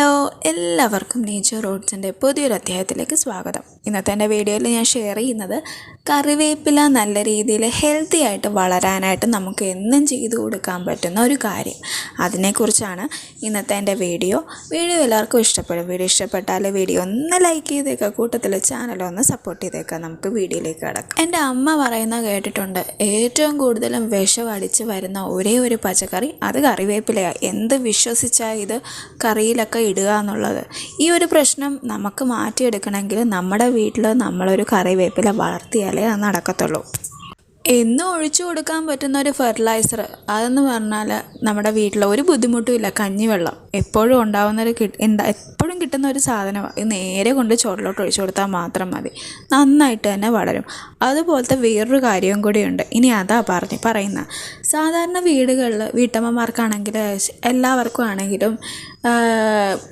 എല്ലാവർക്കും നേച്ചർ റോഡ്സിന്റെ പുതിയൊരു അധ്യായത്തിലേക്ക് സ്വാഗതം. ഇന്നത്തെ എന്റെ വീഡിയോയിൽ ഞാൻ ഷെയർ ചെയ്യുന്നത് കറിവേപ്പില നല്ല രീതിയിൽ ഹെൽത്തി ആയിട്ട് വളരാനായിട്ട് നമുക്ക് എന്നും ചെയ്തു കൊടുക്കാൻ പറ്റുന്ന ഒരു കാര്യം. അതിനെക്കുറിച്ചാണ് ഇന്നത്തെ എന്റെ വീഡിയോ. വീഡിയോ എല്ലാവർക്കും ഇഷ്ടപ്പെടും. വീഡിയോ ഇഷ്ടപ്പെട്ടാൽ വീഡിയോ ഒന്ന് ലൈക്ക് ചെയ്തേക്കുക കൂട്ടത്തിൽ ചാനൽ ഒന്ന് സപ്പോർട്ട് ചെയ്തേക്കുക നമുക്ക് വീഡിയോയിലേക്ക് കിടക്കാം. എന്റെ അമ്മ പറയുന്ന കേട്ടിട്ടുണ്ട് ഏറ്റവും കൂടുതലും വിഷം അടിച്ച് വരുന്ന ഒരേ ഒരു പച്ചക്കറി അത് കറിവേപ്പിലയാണ് എന്ത് വിശ്വസിച്ചാൽ ഇത് കറിയിലൊക്കെ ഇടുക എന്നുള്ളത്. ഈ ഒരു പ്രശ്നം നമുക്ക് മാറ്റിയെടുക്കണമെങ്കിൽ നമ്മുടെ വീട്ടിൽ നമ്മളൊരു കറിവേപ്പില വളർത്തിയാലേ അത് നടക്കത്തുള്ളൂ. എന്നും ഒഴിച്ചു കൊടുക്കാൻ പറ്റുന്ന ഒരു ഫെർട്ടിലൈസർ അതെന്ന് പറഞ്ഞാൽ നമ്മുടെ വീട്ടിൽ ഒരു ബുദ്ധിമുട്ടും ഇല്ല. കഞ്ഞിവെള്ളം എപ്പോഴും ഉണ്ടാകുന്ന ഒരു എന്താ എപ്പോഴും കിട്ടുന്ന ഒരു സാധനമാണ് നേരെ കൊണ്ട് ചോറിലോട്ട് ഒഴിച്ചു കൊടുത്താൽ മാത്രം മതി. നന്നായിട്ട് തന്നെ വളരും. അതുപോലത്തെ വേറൊരു കാര്യവും കൂടിയുണ്ട് ഇനി അതാ പറഞ്ഞ് പറയുന്ന. സാധാരണ വീടുകളിൽ വീട്ടമ്മമാർക്കാണെങ്കിൽ എല്ലാവർക്കും ആണെങ്കിലും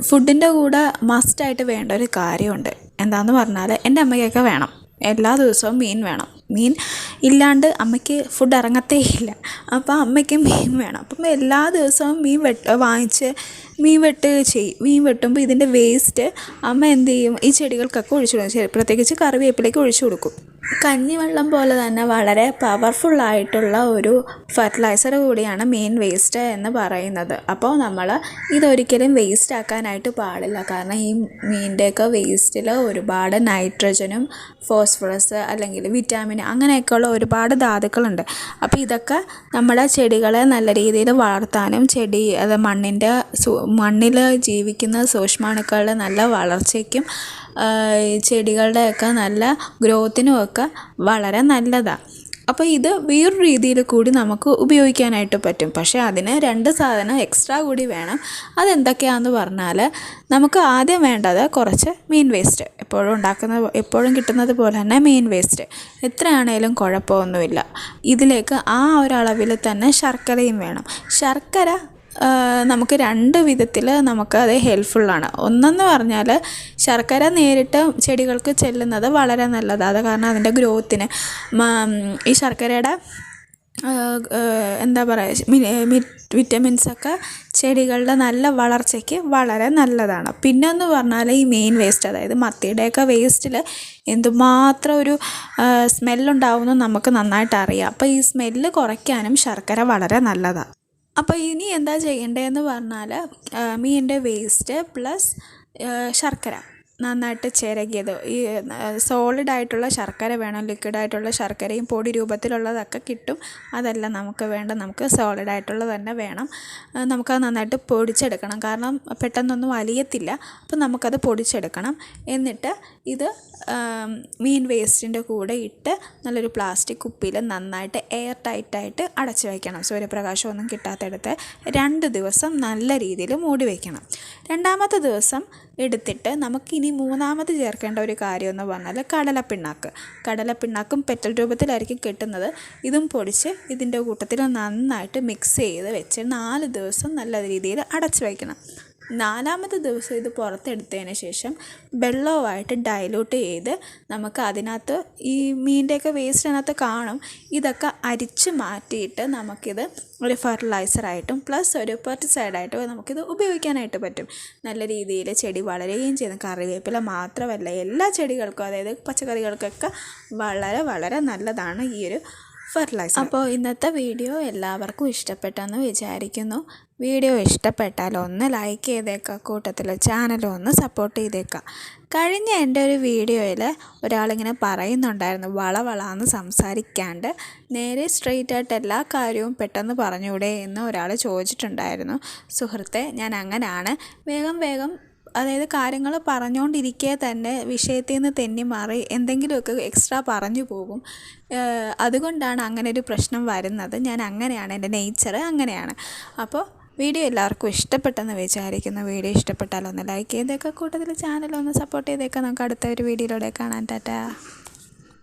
ഫുഡിന്റെ കൂടെ മസ്റ്റായിട്ട് വേണ്ട ഒരു കാര്യമുണ്ട്. എന്താണെന്ന് പറഞ്ഞാൽ എന്റെ അമ്മയ്ക്കൊക്കെ വേണം. എല്ലാ ദിവസവും മീൻ വേണം. മീൻ ഇല്ലാണ്ട് അമ്മയ്ക്ക് ഫുഡ് ഇറങ്ങത്തേ ഇല്ല. അപ്പോൾ അമ്മയ്ക്ക് മീൻ വേണം. അപ്പം എല്ലാ ദിവസവും മീൻ വെട്ട് വാങ്ങിച്ച് മീൻ വെട്ട് ചെയ്യും മീൻ വെട്ടുമ്പോൾ ഇതിന്റെ വേസ്റ്റ് അമ്മ എന്ത് ചെയ്യും? ഈ ചെടികൾക്കൊക്കെ ഒഴിച്ചു കൊടുക്കും. പ്രത്യേകിച്ച് കറിവേപ്പിലേക്ക് ഒഴിച്ചു കൊടുക്കും. കഞ്ഞിവെള്ളം പോലെ തന്നെ വളരെ പവർഫുള്ളായിട്ടുള്ള ഒരു ഫെർട്ടിലൈസർ കൂടിയാണ് മെയിൻ വേസ്റ്റ് എന്ന് പറയുന്നത്. അപ്പോൾ നമ്മൾ ഇതൊരിക്കലും വേസ്റ്റ് ആക്കാനായിട്ട് പാടില്ല. കാരണം ഈ മീനിന്റെയൊക്കെ വേസ്റ്റിൽ ഒരുപാട് നൈട്രജനും ഫോസ്ഫറസ് അല്ലെങ്കിൽ വിറ്റാമിൻ അങ്ങനെയൊക്കെയുള്ള ഒരുപാട് ധാതുക്കളുണ്ട്. അപ്പോൾ ഇതൊക്കെ നമ്മുടെ ചെടികളെ നല്ല രീതിയിൽ വളർത്താനും ചെടി അത് മണ്ണിന്റെ മണ്ണിൽ ജീവിക്കുന്ന സൂക്ഷ്മാണുക്കളുടെ നല്ല വളർച്ചയ്ക്കും ചെടികളുടെയൊക്കെ നല്ല ഗ്രോത്തിനും ഒക്കെ വളരെ നല്ലതാണ് അപ്പോൾ ഇത് വേറൊരു രീതിയിൽ കൂടി നമുക്ക് ഉപയോഗിക്കാനായിട്ട് പറ്റും. പക്ഷേ അതിന് രണ്ട് സാധനം എക്സ്ട്രാ കൂടി വേണം. അതെന്തൊക്കെയാണെന്ന് പറഞ്ഞാൽ നമുക്ക് ആദ്യം വേണ്ടത് കുറച്ച് മീൻ വേസ്റ്റ്. എപ്പോഴും ഉണ്ടാക്കുന്ന എപ്പോഴും കിട്ടുന്നത് പോലെ തന്നെ മീൻ വേസ്റ്റ്. എത്രയാണേലും കുഴപ്പമൊന്നുമില്ല. ഇതിലേക്ക് ആ ഒരളവിൽ തന്നെ ശർക്കരയും വേണം. ശർക്കര നമുക്ക് രണ്ട് വിധത്തിൽ നമുക്ക് അത് ഹെൽപ്ഫുള്ളാണ്. ഒന്നെന്ന് പറഞ്ഞാൽ ശർക്കര നേരിട്ട് ചെടികൾക്ക് ചെല്ലുന്നത് വളരെ നല്ലതാണ്. അത് കാരണം അതിന്റെ ഗ്രോത്തിന്. ഈ ശർക്കരയുടെ എന്താ പറയുക വിറ്റമിൻസൊക്കെ ചെടികളുടെ നല്ല വളർച്ചയ്ക്ക് വളരെ നല്ലതാണ്. പിന്നെന്ന് പറഞ്ഞാൽ ഈ മെയിൻ വേസ്റ്റ് അതായത് മത്തിയുടെയൊക്കെ വേസ്റ്റിൽ എന്തുമാത്രം ഒരു സ്മെല്ലുണ്ടാവുമെന്ന് നമുക്ക് നന്നായിട്ട് അറിയാം. അപ്പോൾ ഈ സ്മെല്ല് കുറയ്ക്കാനും ശർക്കര വളരെ നല്ലതാണ് അപ്പോൾ ഇനി എന്താ ചെയ്യേണ്ടതെന്ന് പറഞ്ഞാൽ മീനിന്റെ വേസ്റ്റ് പ്ലസ് ശർക്കര. നന്നായിട്ട് ചിരകിയത്. ഈ സോളിഡ് ആയിട്ടുള്ള ശർക്കര വേണം ലിക്വിഡ് ആയിട്ടുള്ള ശർക്കരയും പൊടി രൂപത്തിലുള്ളതൊക്കെ കിട്ടും. അതെല്ലാം നമുക്ക് വേണ്ട നമുക്ക് സോളിഡ് ആയിട്ടുള്ളത് തന്നെ വേണം. നമുക്കത് നന്നായിട്ട് പൊടിച്ചെടുക്കണം. കാരണം പെട്ടെന്നൊന്നും വലിയത്തില്ല അപ്പോൾ നമുക്കത് പൊടിച്ചെടുക്കണം. എന്നിട്ട് ഇത് മീൻ വേസ്റ്റിന്റെ കൂടെ ഇട്ട് നല്ലൊരു പ്ലാസ്റ്റിക് കുപ്പിയിൽ നന്നായിട്ട് എയർ ടൈറ്റായിട്ട് അടച്ചു വയ്ക്കണം സൂര്യപ്രകാശമൊന്നും കിട്ടാത്തടുത്ത് രണ്ട് ദിവസം നല്ല രീതിയിൽ മൂടി വയ്ക്കണം രണ്ടാമത്തെ ദിവസം എടുത്തിട്ട് നമുക്കിനി മൂന്നാമത് ചേർക്കേണ്ട ഒരു കാര്യം എന്ന് പറഞ്ഞാൽ കടലപ്പിണ്ണാക്ക്. കടലപ്പിണ്ണാക്കും പെറ്റൽ രൂപത്തിലായിരിക്കും കിട്ടുന്നത്. ഇതും പൊടിച്ച് ഇതിന്റെ കൂട്ടത്തിൽ നന്നായിട്ട് മിക്സ് ചെയ്ത് വെച്ച് നാല് ദിവസം നല്ല രീതിയിൽ അടച്ചു വയ്ക്കണം. നാലാമത്തെ ദിവസം ഇത് പുറത്തെടുത്തതിന് ശേഷം വെള്ളവുമായിട്ട് ഡൈലൂട്ട് ചെയ്ത് നമുക്ക് അതിനകത്ത് ഈ മീനിന്റെയൊക്കെ വേസ്റ്റ് അതിനകത്ത് കാണും. ഇതൊക്കെ അരിച്ച് മാറ്റിയിട്ട് നമുക്കിത് ഒരു ഫെർട്ടിലൈസറായിട്ടും പ്ലസ് ഒരു പെർട്ടിസൈഡായിട്ടും നമുക്കിത് ഉപയോഗിക്കാനായിട്ട് പറ്റും. നല്ല രീതിയിൽ ചെടി വളരുകയും ചെയ്യുന്നു. കറിവേപ്പില മാത്രമല്ല എല്ലാ ചെടികൾക്കും അതായത് പച്ചക്കറികൾക്കൊക്കെ വളരെ വളരെ നല്ലതാണ് ഈ ഒരു ഫെർട്ടിലൈസർ. അപ്പോൾ ഇന്നത്തെ വീഡിയോ എല്ലാവർക്കും ഇഷ്ടപ്പെട്ടെന്ന് വിചാരിക്കുന്നു. വീഡിയോ ഇഷ്ടപ്പെട്ടാൽ ഒന്ന് ലൈക്ക് ചെയ്തേക്കാം കൂട്ടത്തിൽ ചാനൽ ഒന്ന് സപ്പോർട്ട് ചെയ്തേക്കാം കഴിഞ്ഞ എന്റെ ഒരു വീഡിയോയിൽ ഒരാളിങ്ങനെ പറയുന്നുണ്ടായിരുന്നു വളവളാന്ന് സംസാരിക്കാണ്ട്. നേരെ സ്ട്രെയിറ്റ് ആയിട്ട് എല്ലാ കാര്യവും പെട്ടെന്ന് പറഞ്ഞൂടെ എന്ന് ഒരാൾ ചോദിച്ചിട്ടുണ്ടായിരുന്നു. സുഹൃത്തെ ഞാൻ അങ്ങനെയാണ് വേഗം വേഗം അതായത് കാര്യങ്ങൾ പറഞ്ഞുകൊണ്ടിരിക്കെ തന്നെ വിഷയത്തിൽ നിന്ന് തെന്നി മാറി എന്തെങ്കിലുമൊക്കെ എക്സ്ട്രാ പറഞ്ഞു പോകും. അതുകൊണ്ടാണ് അങ്ങനെ ഒരു പ്രശ്നം വരുന്നത്. ഞാൻ അങ്ങനെയാണ് എന്റെ നേച്ചർ അങ്ങനെയാണ്. അപ്പോൾ വീഡിയോ എല്ലാവർക്കും ഇഷ്ടപ്പെട്ടെന്ന് വിചാരിക്കുന്നു. വീഡിയോ ഇഷ്ടപ്പെട്ടാൽ ഒന്ന് ലൈക്ക് ചെയ്തേക്കാം. കൂട്ടത്തിൽ ചാനൽ ഒന്ന് സപ്പോർട്ട് ചെയ്തേക്കാം. നമുക്ക് അടുത്ത ഒരു വീഡിയോയിലൂടെ കാണാൻ ടാറ്റാ.